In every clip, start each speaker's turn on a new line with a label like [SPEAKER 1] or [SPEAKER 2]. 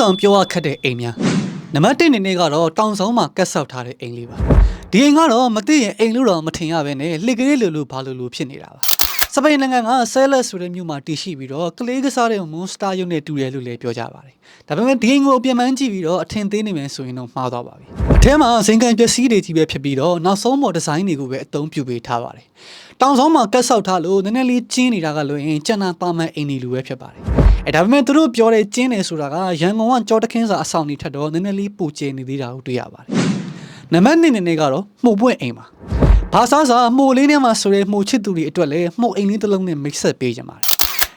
[SPEAKER 1] လို့တော့ပြောရခက်တဲ့အိမ်များနံပါတ်1အနေနဲ့ကတော့တောင်ဆောင်မှာကတ်ဆောက်ထားတဲ့အိမ်လေးပါဒီအိမ်ကတော့မသိရင်အိမ်လို့တော့မထင်ရပဲနဲ့လှေကလေးလိုလိုဘာလိုလိုဖြစ်နေတာပါစပိန်နိုင်ငံကဆဲလက်ဆိုတဲ့မြို့မှာတည်ရှိပြီးတော့ကလေးကစားတဲ့မွန်စတာရုပ်နဲ့တူတယ်လို့လည်းပြောကြပါတယ်ဒါပေမဲ့ဒီအိမ်ကိုအပြန်မှန်းကြည့်ပြီးတော့အထင်သေးနေမယ်ဆိုရင်တော့မှားသွားပါပြီအထဲမှာဇင်ကန်ပစ္စည်းတွေကြီးပဲဖြစ်ပြီးတော့နောက်ဆုံးပေါ်ဒီဇိုင်းတွေကိုပဲအသုံးပြုပေးထားပါတယ်တောင်ဆောင်မှာကတ်ဆောက်ထားလို့နည်းနည်းလေးကျင်းနေတာကလို့ရင်ကျန်တာပါမန်အိမ်တွေလိုပဲဖြစ်ပါတယ် အဲဒါပေမဲ့သူတို့ပြောတဲ့ကျင်းတယ်ဆိုတာကရန်ကုန်ကကြောတခင်းစာအဆောင်တွေထက်တော့နည်းနည်းလေးပိုကျနေသေးတာကိုတွေ့ရပါတယ်နံပါတ်1နေနေကတော့မှုပွင့်အိမ်ပါဘာသာစာမှုလေးနဲ့မှဆိုရဲမှုချစ်သူတွေအတွက်လည်းမှုအိမ်လေးတစ်လုံးနဲ့မိတ်ဆက်ပေးကြပါတယ်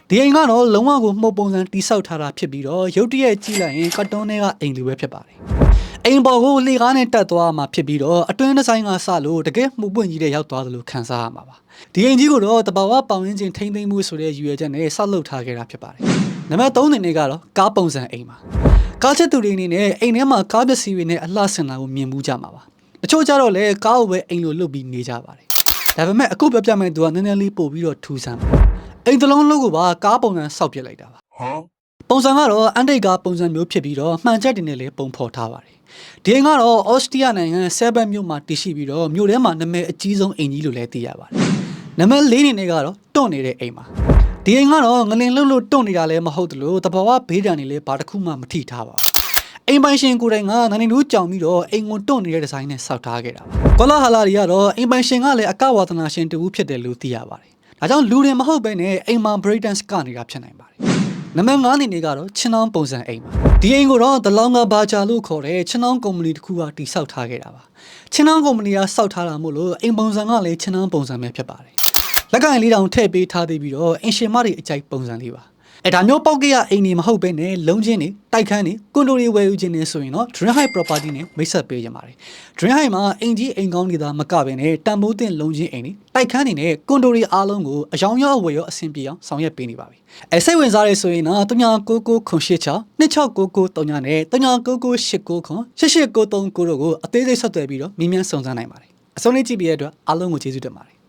[SPEAKER 1] ဒီအိမ်ကတော့လုံးဝကိုမှုပုံစံတိဆောက်ထားတာဖြစ်ပြီးတော့ရုတ်တရက်ကြည့်လိုက်ရင်ကတ်တွန်းတွေကအိမ်လိုပဲဖြစ်ပါတယ်အိမ်ပေါ်ကိုလေကားနဲ့တက်သွားမှာဖြစ်ပြီးတော့အတွင်းဒီဇိုင်းကစလို့တကယ်မှုပွင့်ကြီးတဲ့ရောက်သွားသလိုခံစားရမှာပါဒီအိမ်ကြီးကိုတော့တဘာဝပေါင်းရင်းချင်းထိမ့်သိမ့်မှုဆိုတဲ့ရည်ရွယ်ချက်နဲ့ဆောက်လုပ်ထားခဲ့တာဖြစ်ပါတယ် နံပါတ်3အနေနဲ့ကတော့ကားပုံစံအိမ်ပါကားချက်သူတွေအနေနဲ့အိမ်ထဲမှာကားပစ္စည်းတွေနဲ့အလှဆင်တာကိုမြင်မှုကြမှာပါတချို့ကြတော့လည်းကားကိုပဲအိမ်လိုလုပ်ပြီးနေကြပါတယ်ဒါပေမဲ့အခုပြပြမဲ့သူကနည်းနည်းလေးပို့ပြီးတော့ထူဆန်းပါတယ်အိမ်တစ်လုံးလုံးကိုပါကားပုံစံဆောက်ပြစ်လိုက်တာပါပုံစံကတော့အန်တိတ်ကားပုံစံမျိုးဖြစ်ပြီးတော့မှန်ချက်တင်နဲ့လည်းပုံဖော်ထားပါတယ်။ဒီအိမ်ကတော့အော်စတြီးယားနိုင်ငံဆဲဘန်မြို့မှာတည်ရှိပြီးတော့မြို့ထဲမှာနာမည်အကြီးဆုံးအိမ်ကြီးလို့လည်းသိရပါတယ်။နံပါတ်၄အနေနဲ့ကတော့တွန့်နေတဲ့အိမ်ပါ။ ဒီအိမ်ကတော့ငလင်လှုပ်လို့တွန့်နေတာလည်းမဟုတ်သလိုတဘာဝဘေးဒဏ်တွေလည်းဘာတစ်ခုမှမထိထားပါဘူး။အိမ်ပိုင်ရှင်ကိုယ်တိုင်ကနိုင်နေလို့ကြောင်ပြီးတော့အိမ်ကိုတွန့်နေတဲ့ဒီဇိုင်းနဲ့ဆောက်ထားခဲ့တာပါ။ကောလာဟာလာတွေကတော့အိမ်ပိုင်ရှင်ကလည်းအကဝါသနာရှင်တူဖြစ်တယ်လို့သိရပါတယ်။ဒါကြောင့်လူတွေမဟုတ်ဘဲနဲ့အိမ်မှာ break dance ကနေတာဖြစ်နိုင်ပါတယ်။နံပါတ်9အနေနဲ့ကတော့ချင်းနောင်းပုံစံအိမ်ပါဒီအိမ်ကိုတော့ဒလောင်ကဘာချာလို့ခေါ်တဲ့ချင်းနောင်းကုမ္ပဏီတစ်ခုကတိစောက်ထားခဲ့တာပါချင်းနောင်းကုမ္ပဏီကစောက်ထားတာမို့လို့အိမ်ပုံစံကလည်းချင်းနောင်းပုံစံပဲဖြစ်ပါတယ် လက်ကင်လေးတောင်ထည့်ပေးထားသေးပြီးတော့အင်ရှင်မတွေအကြိုက်ပုံစံလေးပါအဲဒါမျိုးပောက်ကရအိမ်နေမဟုတ်ပဲနဲ့လုံးချင်းနေတိုက်ခန်းနေကွန်ဒိုတွေဝယ်ယူခြင်းနေဆိုရင်တော့ Dream High Property နဲ့မိတ်ဆက်ပေးကြပါတယ် Dream High မှာအိမ်ကြီးအိမ်ကောင်းနေတာမကပဲနဲ့တန်ဖိုးတင်လုံးချင်းအိမ်နေတိုက်ခန်းနေနဲ့ကွန်ဒိုတွေအားလုံးကိုအယောင်ရောအဝယ်ရောအဆင်ပြေအောင်ဆောင်ရွက်ပေးနေပါပြီအဲစိတ်ဝင်စားရဆိုရင်တော့3999ခွန်ရှစ်ချ2699 3နဲ့399989ခွန်8893ကိုတို့ကိုအသေးစိတ်ဆက်သွယ်ပြီးတော့မြင်းမြန်းစုံစမ်းနိုင်ပါတယ်အဆုံးလေးကြည့်ပြီးတဲ့အတွက်အားလုံးကိုကျေးဇူးတင်ပါတယ်